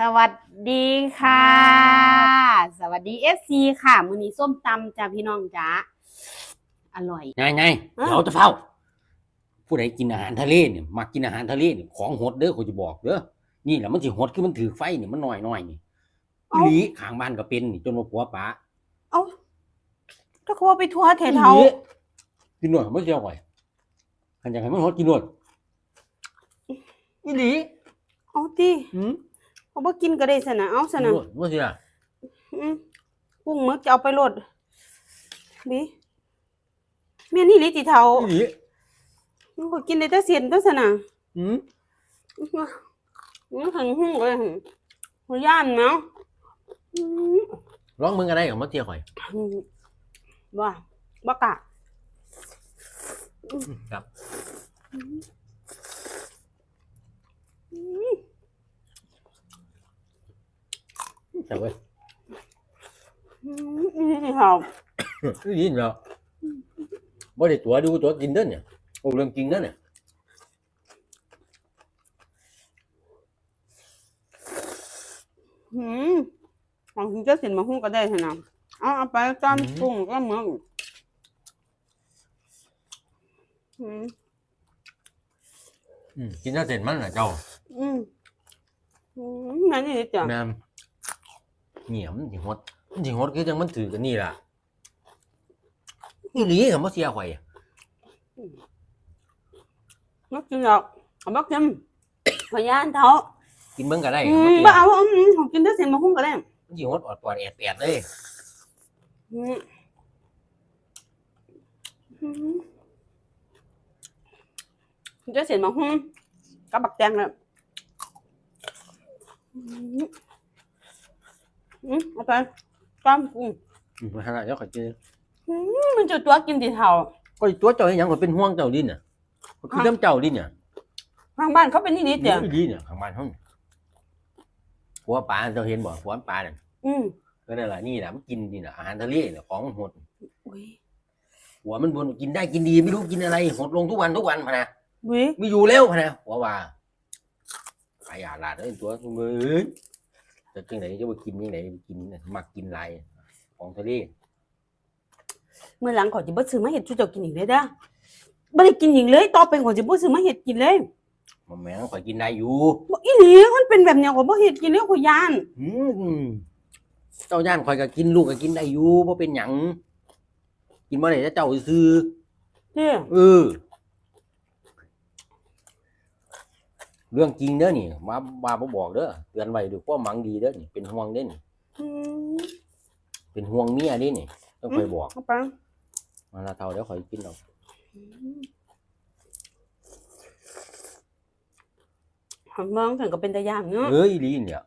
สวัสดีค่ะ สวัสดีเอฟซีค่ะ มือนี้ส้มตำจ้าพี่น้องจ้าอร่อย ไงไงอ้าวเราจะเฝ้า ผู้ใดกินอาหารทะเลเนี่ยมักกินอาหารทะเลเนี่ยของหดเด้อเขาจะบอกเด้อนี่แหละมันสิหดคือมันถือไฟเนี่ยมันน้อยน้อยๆนี่เอ้า อีหลีข้างบ้านก็เป็นนี่จนว่าผัวป๋าเอ้าถ้าเขาว่าไปทัวร์เทเทาอีหลีกินหน่อยไม่เสียไหวขันอยากให้มันหดกินหน่อยอีหลีเอาตีอืม เขาบ่กินก็ได้สนะเอาสกินนะหน่อยไม่เสียอืมกุ้งมึกจะเอาไปโลดดิเมียนี่ลิติเทาอีหลีมันก็กินได้แต่เสียนแต่สนะอืมมันถึงหุ่งเลยหัวย่านเนาะอืมร้องมึงอะไรกับมาเสียข่อยว่าบ่กะครับ อืม แต่เว้ยอืมอืมลิติเทาอีหลีเนาะบ่ได้ตัวดูตัวกินเด้อเนี่ยโอ้เรื่องจริงเด้อเนี่ยหืมบางทีจะสินมาหุ้งก็ได้ใช่ไหมเอาเอาไปจานกุ้งก็เหมือนอืมอืมกินแล้วเสร็จมันน่ะเจ้า อืมนั่นนี่จ้ะแม่ เหนียมนสิฮดมันสิฮดคือจังมันถือกันนี่ล่ะอีหลีกับบ่เสียข่อยอะมักกินหรอกเอาบักกินพยานเท่ากินเบิ่งก็ได้อืกับบ่มเสียบ่เอาอืมผมกินได้สินมาหุ้งก็ได้มันสิฮดออดปอดแอดแปดเลยอืมอืมกินได้สินมาหุ้งกับบักแตงเลย อืมอืมเอาไปจานกุ้งอืมมาหาเจ้าข่อยกินอืมมันจะตัวกินที่เท่าก็ตัวเจ้าเฮ็ดหยังข่อยเป็นห่วงเจ้าดิน่ะข่อยคือน้ำเจ้าดิเนี่ยทางบ้านเขาเป็นนี่นิดเดียวอีหลีเนี่ยข้างบ้านเฮานี่ผัวปลาเจ้าเห็นบ่ผัวปลาน่ะอืมก็นั่นล่ะนี่ล่ะมันกินนี่ล่ะอาหารทะเลเนี่ยของหดอุ้ยหัวมันบ่นกินได้กินดีไม่รู้กินอะไรหดลงทุกวันทุกวันพะนะอุ้ยไม่อยู่แล้วพะนะหัวว่าขายอาลาดเอ้ยตัวมือ จะจังไหนจะไปกินยังไงกินมักกินอะไรของทะเลเมื่อหลังขอจิบ่ซื้อมาเห็ดชูเจ้ากินอีกเลยเด้อบ่ได้กินอีกเลย ต่อไปขอจิบ่ซื้อมาเห็ดกินเลยมันแม่งข่อยกินได้อยู่บ่อีหลีมันเป็นแบบเนี้ยขอบ่เห็ดกินเลยขอยานอืมเจ้าย่านข่อยก็กินลูกก็กินได้อยู่เพราะเป็นหยังกินบ่ได้แต่เจ้าซื้อเด้อเออ เรื่องจริงเด้อนี่มามาบ่บอกเด้อเตือนไว้ด้วยความหวังดีเด้อนี่เป็นห่วงเด้อนี่อืมเป็นห่วงเมียเด้อนี่ต้องคอยบอกเอาไปมาละเท่าเดี๋ยวข่อยกินดอกหันมองถึงก็เป็นตาย่านเนาะเอ้ยลีเนี่ย